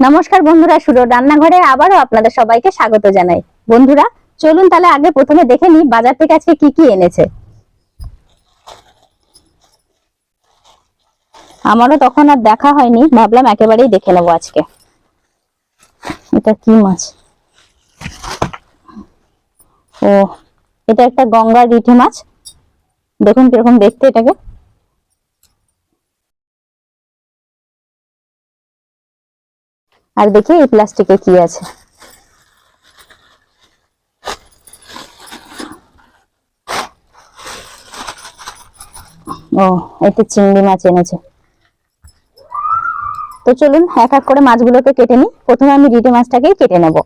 নমস্কার বন্ধুরা সুরো রান্নাঘরে আবারও আপনাদের সবাইকে স্বাগত জানাই। বন্ধুরা, চলুন তাহলে আগে প্রথমে দেখে নিই বাজার থেকে আজকে কি কি এনেছে। আমারও তখন আর দেখা হয়নি, ভাবলাম একেবারেই দেখে নেব আজকে। এটা কি মাছ? ও, এটা একটা গঙ্গার রিঠে মাছ। দেখুন কীরকম দেখতে এটাকে। আর দেখি এই প্লাস্টিকে কি আছে। ও, এতে চিংড়ি মাছ এনেছে। তো চলুন এক এক করে মাছগুলোকে কেটে নিই। প্রথমে আমি রিটে মাছটাকেই কেটে নেব।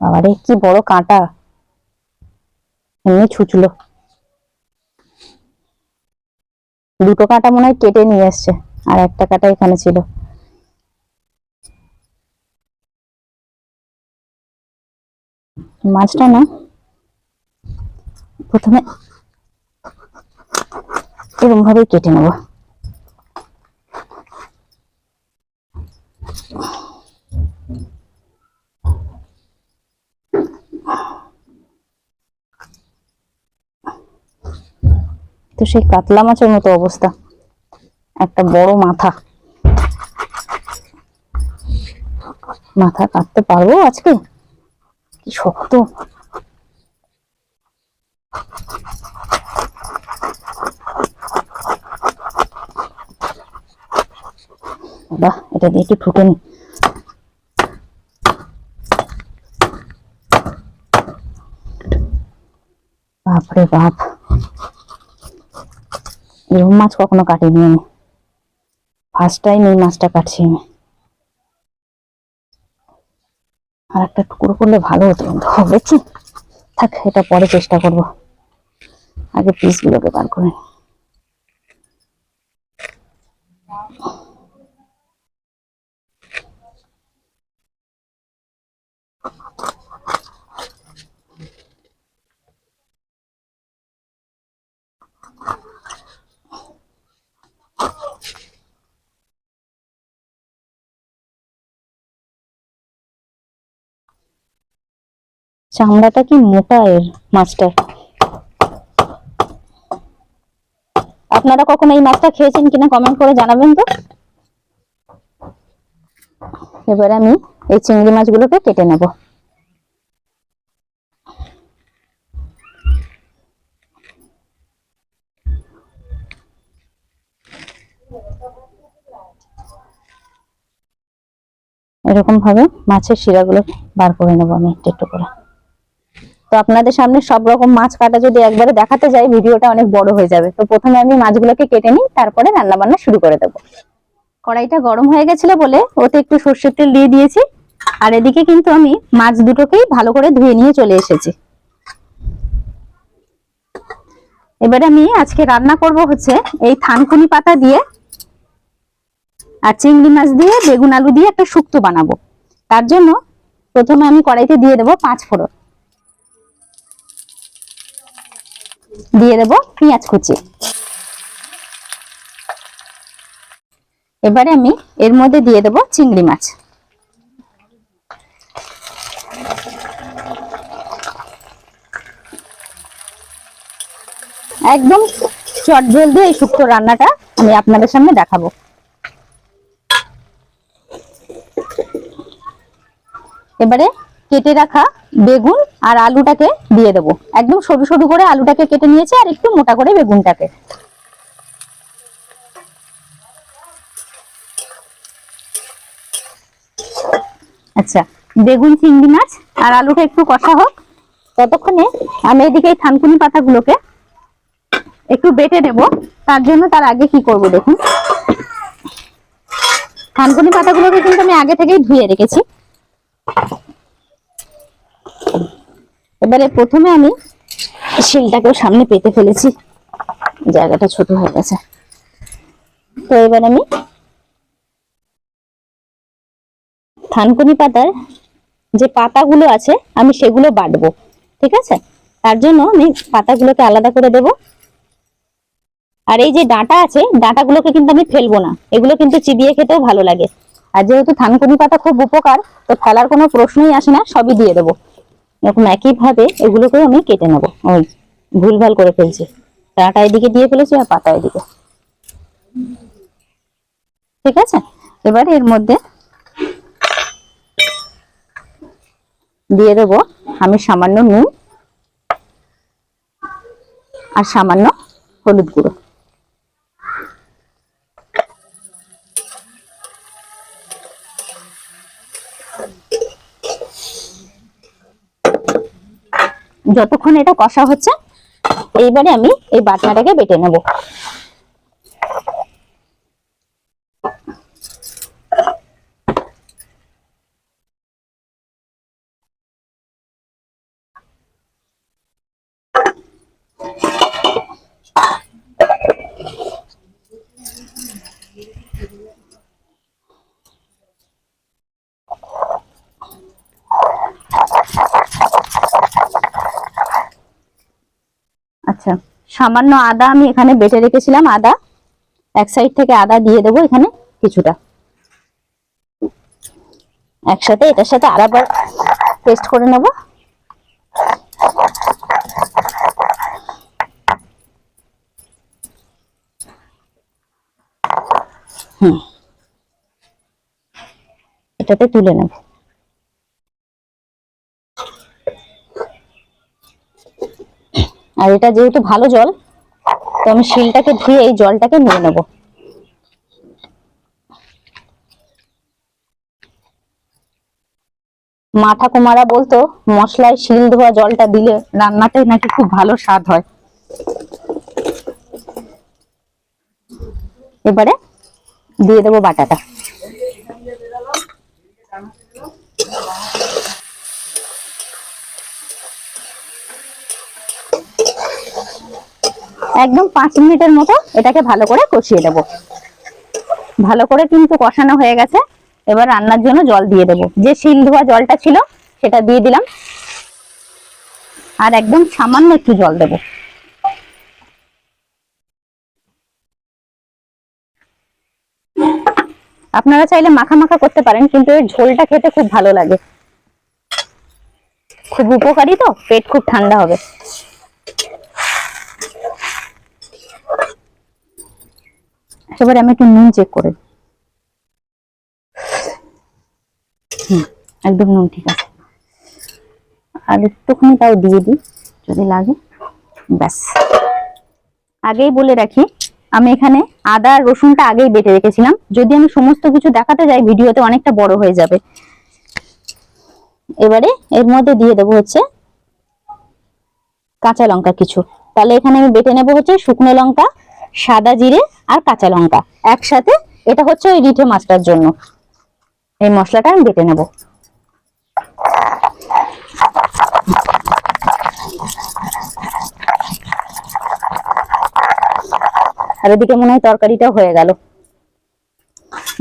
বাবারে, কি বড় কাঁটা। এমনি ছুচলো। দুটো কাঁটা মনে হয় কেটে নিয়ে এসছে, আর একটা কাঁটা এখানে ছিল। মাছটা না, প্রথমে এরকম ভাবেই কেটে নেব। তো সেই কাতলা মাছের মতো অবস্থা। একটা বড় মাথা। মাথা কাটতে পারব আজকে? কি শক্ত। বাহ, এটা দিয়ে কি নি। বাপরে বাপ। এরকম মাছ কখনো কাটিনি আমি। ফার্স্ট টাইম এই মাছটা কাটছি আমি। আর একটা টুকরো করলে ভালো হতো কিন্তু হবে কি? থাক, এটা পরে চেষ্টা করব। আগে পিসগুলোকে বার করে নিই। চামড়াটা কি মোটা এর, মাছটার? আপনারা কখনো এই মাছটা খেয়েছেন কিনা কমেন্ট করে জানাবেন তো? এবার আমি এই চিংড়ি মাছগুলোকে কেটে নেব। এরকম ভাবে মাছের শিরাগুলো বার করে নেব আমি একটু একটু করে। তো আপনাদের সামনে সব রকম মাছ কাটা যদি একবারে দেখাতে যাই, ভিডিওটা অনেক বড় হয়ে যাবে। তো প্রথমে আমি মাছগুলোকে কেটে নিই, তারপরে রান্না বান্না শুরু করে দেবো। কড়াইটা গরম হয়ে গেছিল বলে ওতে একটু সর্ষের তেল দিয়ে দিয়েছি। আর এদিকে কিন্তু আমি মাছ দুটোকেই ভালো করে ধুয়ে নিয়ে চলে এসেছি। এবারে আমি আজকে রান্না করব হচ্ছে এই থানকুনি পাতা দিয়ে আর চিংড়ি মাছ দিয়ে বেগুন আলু দিয়ে একটা শুক্তো বানাবো। তার জন্য প্রথমে আমি কড়াইতে দিয়ে দেবো পাঁচ ফোড়ন। দিয়ে দেবো পেঁয়াজ কুচি। এবারে আমি এর মধ্যে দিয়ে দেবো চিংড়ি মাছ। একদম চট জলদি এই শুক্তো রান্নাটা আমি আপনাদের সামনে দেখাবো। এবারে কেটে রাখা বেগুন আর আলুটাকে দিয়ে দেবো। একদম সরু সরু করে আলুটাকে কেটে নিয়েছি আর একটু মোটা করে বেগুনটাকে। আচ্ছা বেগুন, চিংড়ি মাছ আর আলুটা একটু কষা হোক। ততক্ষণে আমি এদিকে এই থানকুনি পাতাগুলোকে একটু বেটে নেব। তার জন্য তার আগে কি করব দেখুন। থানকুনি পাতাগুলোকে কিন্তু আমি আগে থেকেই ধুয়ে রেখেছি। এবারে প্রথমে আমি শিলটাকেও সামনে পেতে ফেলেছি। জায়গাটা ছোট হয়ে গেছে। তো এবার আমি থানকুনি পাতার যে পাতাগুলো আছে, আমি সেগুলো বাটবো, ঠিক আছে? তার জন্য আমি পাতাগুলোকে আলাদা করে দেব। আর এই যে ডাঁটা আছে, ডাঁটাগুলোকে কিন্তু আমি ফেলব না। এগুলো কিন্তু চিবিয়ে খেতেও ভালো লাগে। আর যেহেতু থানকুনি পাতা খুব উপকার, তো ফেলার কোনো প্রশ্নই আসে না, সবই দিয়ে দেবো। এরকম একই ভাবে এগুলোকেও আমি কেটে নেব। ওই ভুলভাল করে ফেলছি। ডাঁটা এদিকে দিয়ে ফেলেছি আর পাতা এদিকে। ঠিক আছে? এবার এর মধ্যে দিয়ে দেবো আমি সামান্য নুন আর সামান্য হলুদ গুঁড়ো। যতক্ষণ এটা কষা হচ্ছে এইবারে আমি এই বাটনাটাকে বেটে নেব। আচ্ছা সামান্য আদা আমি এখানে বেটে রেখেছিলাম, আদা। এক সাইড থেকে আদা দিয়ে দেবো এখানে কিছুটা। একসাথে এটার সাথে আরেকবার পেস্ট করে নেব। হুম। এটাতে তুলে নেব। আর এটা যেহেতু ভালো জল, তো আমি শিলটাকে ধুয়ে এই জলটাকে নিয়ে নেব। মা ঠাকুমারা বলতো, মশলায় শিল ধোয়া জলটা দিলে রান্নাতে নাকি খুব ভালো স্বাদ হয়। এবারে দিয়ে দেবো বাটাটা। একদম পাঁচ মিনিটের মতো এটাকে ভালো করে কষিয়ে দেব। ভালো করে কিন্তু কষানো হয়ে গেছে। এবার রান্নার জন্য জল দিয়ে দেব। যে শিল ধোয়া জলটা ছিল, সেটা দিয়ে দিলাম। আর একদম সামান্য একটু জল দেব। আপনারা চাইলে মাখা মাখা করতে পারেন, কিন্তু এর ঝোলটা খেতে খুব ভালো লাগে। খুব উপকারী তো, পেট খুব ঠান্ডা হবে। এবারে আমি একটু নুন চেক করে একদম নুন ঠিক আছে। আর একটুখানি তাও দিয়ে দিই, যদি লাগে। ব্যাস। আগেই বলে রাখি, আমি এখানে আদা, রসুনটা আগেই বেটে রেখেছিলাম। যদি আমি সমস্ত কিছু দেখাতে যাই, ভিডিওতে অনেকটা বড় হয়ে যাবে। এবারে এর মধ্যে দিয়ে দেবো হচ্ছে কাঁচা লঙ্কা কিছু। তাহলে এখানে আমি বেটে নেব হচ্ছে শুকনো লঙ্কা সাদা জিরে আর কাঁচা লঙ্কা। একসাথে এটা হচ্ছে ওই রিঠে মাছটার জন্য। এই মশলাটা আমি বেটে নেব। আর এদিকে মনে হয় তরকারিটা হয়ে গেল।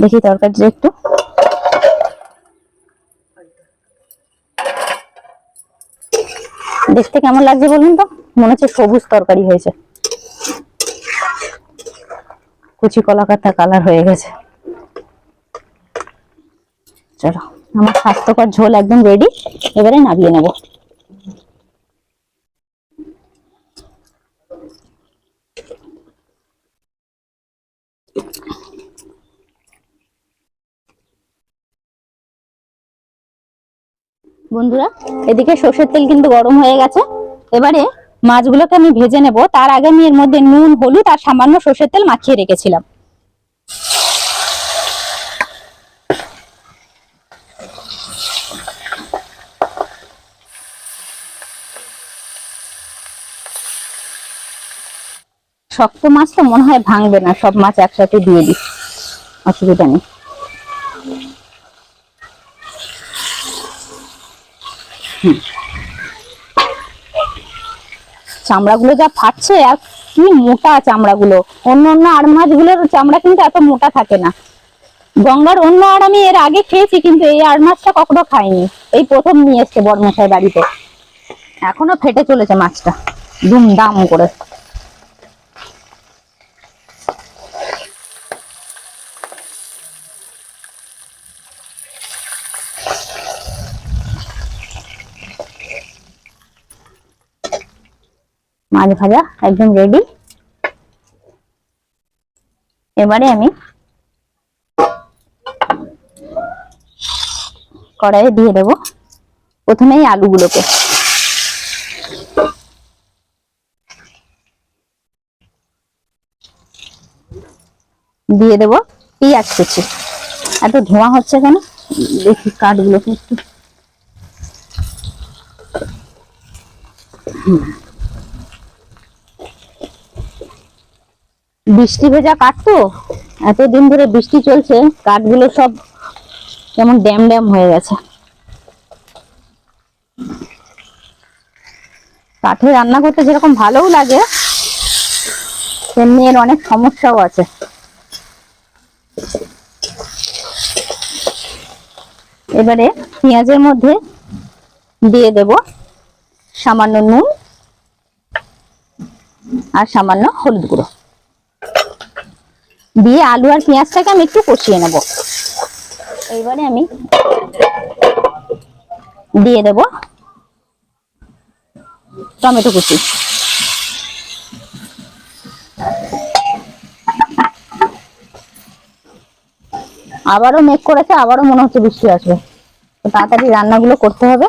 দেখি তরকারিটা একটু। দেখতে কেমন লাগছে বলুন তো? মনে হচ্ছে সবুজ তরকারি হয়েছে। কুচি কলা কাটা কালার হয়ে গেছে। চলো, আমার স্বাস্থ্যকর ঝোল একদম রেডি এবারে নামিয়ে নেব। বন্ধুরা, এদিকে সর্ষের তেল কিন্তু গরম হয়ে গেছে। এবারে মাছগুলোকে আমি ভেজে নেব। তার আগে আমি এর মধ্যে নুন, হলুদ আর সামান্য সর্ষের তেল মাখিয়ে রেখেছিলাম। শক্ত মাছ তো মনে হয় ভাঙবে না, সব মাছ একসাথে দিয়ে দিই। অসুবিধা নেই। চামড়াগুলো যা ফাটছে আর কি মোটা চামড়াগুলো। অন্য অন্য আর মাছগুলোর চামড়া কিন্তু এত মোটা থাকে না। গঙ্গার অন্য আর আমি এর আগে খেয়েছি, কিন্তু এই আর মাছটা কখনো খাইনি। এই প্রথম নিয়ে এসছে বর্মশাই বাড়িতে। এখনও ফেটে চলেছে মাছটা। দাম করে। মাছ ভাজা একদম রেডি এবারে আমি কড়াইয়ে দিয়ে দেবো প্রথমেই আলুগুলোকে। দিয়ে দেবো পেঁয়াজ কুচি। এত ধোঁয়া হচ্ছে কেন? দেখি কাঠগুলোকে একটু। হুম। বৃষ্টি ভেজা কাঠ তো? এতদিন ধরে বৃষ্টি চলছে, কাঠগুলো সব কেমন ড্যাম ড্যাম হয়ে গেছে। কাঠে রান্না করতে যেরকম ভালোও লাগে, তেমনি এর অনেক সমস্যাও আছে। এবারে পেঁয়াজের মধ্যে দিয়ে দেব সামান্য নুন আর সামান্য হলুদ গুঁড়ো। দিয়ে আলু আর পেঁয়াজটাকে আমি একটু কষিয়ে নেব। এইবারে আমি দিয়ে দেব টমেটো কুচি। আবারও মেঘ করেছে, আবারও মনে হচ্ছে বৃষ্টি আসবে। তাড়াতাড়ি রান্নাগুলো করতে হবে।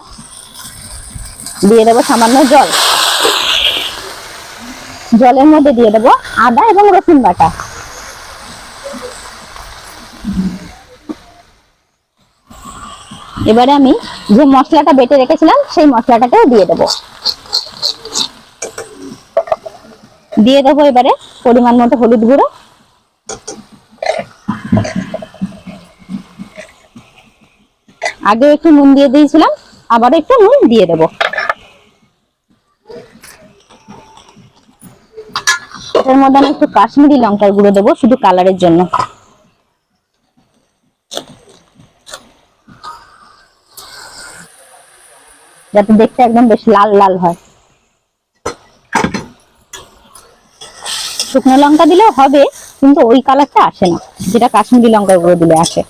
দিয়ে দেবো সামান্য জল। জলের মধ্যে দিয়ে দেবো আদা এবং রসুন বাটা। এবারে আমি যে মশলাটা বেটে রেখেছিলাম, সেই মশলাটাকেও দিয়ে দেবো। দিয়ে দেবো এবারে পরিমাণ মতো হলুদ গুঁড়ো। আগে একটু নুন দিয়ে দিয়েছিলাম আবার একটু নুন দিয়ে দেবো। এটার মধ্যে আমি একটু কাশ্মীরি লঙ্কার গুঁড়ো দেবো, শুধু কালারের জন্য। যাতে দেখতে একদম বেশ লাল লাল হয়। শুকনো লঙ্কা দিলেও হবে, কিন্তু ওই কালারটা আসে না, যেটা কাশ্মীরি লঙ্কার গুঁড়ো দিলে আসে।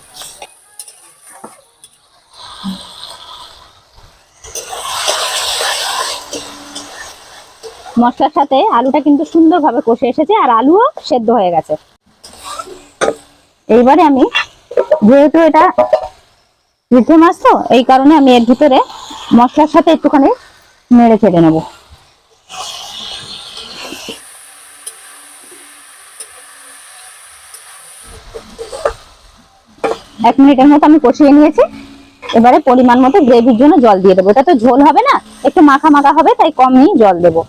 মশলার সাথে আলুটা কিন্তু সুন্দরভাবে কষে এসেছে, আর আলুও সেদ্ধ হয়ে গেছে। এইবারে আমি, যেহেতু এটা রিঠে মাছ তো, এই কারণে আমি এর ভিতরে মশলার সাথে একটুখানি নেড়ে চেড়ে নেব। এক মিনিটের মতো আমি কষিয়ে নিয়েছি। এবারে পরিমাণ মতো গ্রেভির জন্য জল দিয়ে দেবো। এটা তো ঝোল হবে না, একটু মাখা মাখা হবে, তাই কম নিয়ে জল দেবো।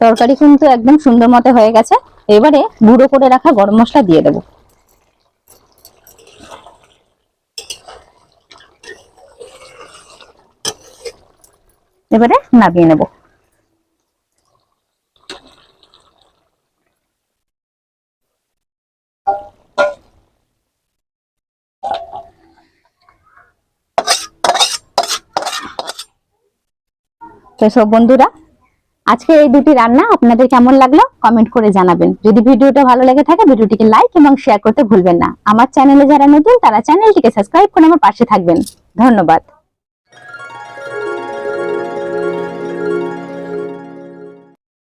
তরকারি কিন্তু একদম সুন্দর মতো হয়ে গেছে। এবারে গুঁড়ো করে রাখা গরম মশলা দিয়ে দেবো। এবারে নামিয়ে নেব। সব বন্ধুরা আজকে এই দুটি রান্না আপনাদের কেমন লাগল? কমেন্ট করে জানাবেন। যদি ভিডিওটা ভালো লেগে থাকে, ভিডিওটিকে লাইক এবং শেয়ার করতে ভুলবেন না। আমার চ্যানেলে যারা নতুন, তারা চ্যানেলটিকে সাবস্ক্রাইব করে আমার পাশে থাকবেন। ধন্যবাদ।